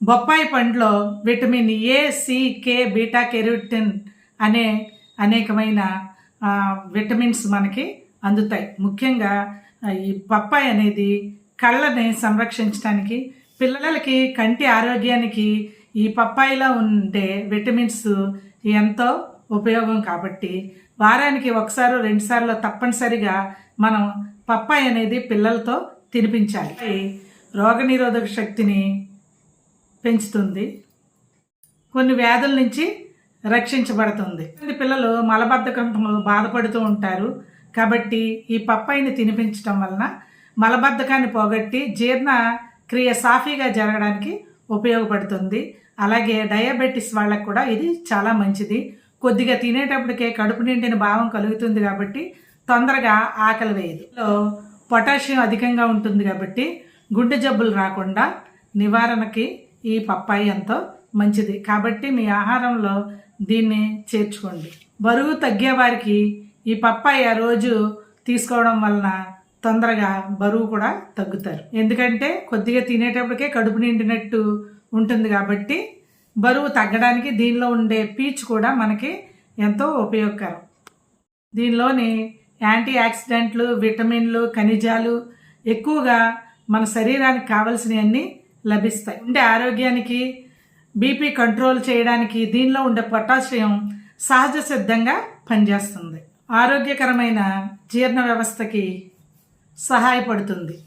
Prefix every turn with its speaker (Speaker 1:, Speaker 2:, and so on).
Speaker 1: బొప్పాయి పండులో vitamin A C K beta carotene అనే అనేకమైన విటమిన్స్ మనకి అందుతాయి. ముఖ్యంగా ఈ పప్పాయి అనేది కళ్ళని సంరక్షించడానికి పిల్లలకి కంటి ఆరోగ్యానికి ఈ పప్పాయిలో ఉండే విటమిన్స్ ఎంతో ఉపయోగం కాబట్టి వారానికి ఒకసారి రెండుసార్లు తప్పనిసరిగా మనం పప్పాయి అనేది పిల్లలతో తినిపించాలి. రోగనిరోధక శక్తిని పెంచుతుంది. కొన్ని వ్యాధుల నుంచి రక్షించబడుతుంది. కొన్ని పిల్లలు మలబద్ధకం బాధపడుతూ ఉంటారు. కాబట్టి ఈ పప్పాయిని తినిపించడం వలన మలబద్ధకాన్ని పోగొట్టి జీర్ణ క్రియ సాఫీగా జరగడానికి ఉపయోగపడుతుంది. అలాగే డయాబెటీస్ వాళ్ళకు కూడా ఇది చాలా మంచిది. కొద్దిగా తినేటప్పటికే కడుపు నిండిన భావం కలుగుతుంది కాబట్టి తొందరగా ఆకలి వేయదు. పొటాషియం అధికంగా ఉంటుంది కాబట్టి గుండె జబ్బులు రాకుండా నివారణకి ఈ పప్పాయి ఎంతో మంచిది. కాబట్టి మీ ఆహారంలో దీన్ని చేర్చుకోండి. బరువు తగ్గేవారికి ఈ ఈ ఆ రోజు తీసుకోవడం వలన తొందరగా బరువు కూడా తగ్గుతారు. ఎందుకంటే కొద్దిగా తినేటప్పటికే కడుపు నిండినట్టు ఉంటుంది కాబట్టి బరువు తగ్గడానికి దీనిలో ఉండే పీచు కూడా మనకి ఎంతో ఉపయోగకరం. దీనిలోని యాంటీ ఆక్సిడెంట్లు విటమిన్లు ఖనిజాలు ఎక్కువగా మన శరీరానికి కావలసినవన్నీ లభిస్తాయి. ఉండే ఆరోగ్యానికి బీపీ కంట్రోల్ చేయడానికి దీనిలో ఉండే పొటాషియం సహజ సిద్ధంగా పనిచేస్తుంది. ఆరోగ్యకరమైన జీర్ణ వ్యవస్థకి సహాయపడుతుంది.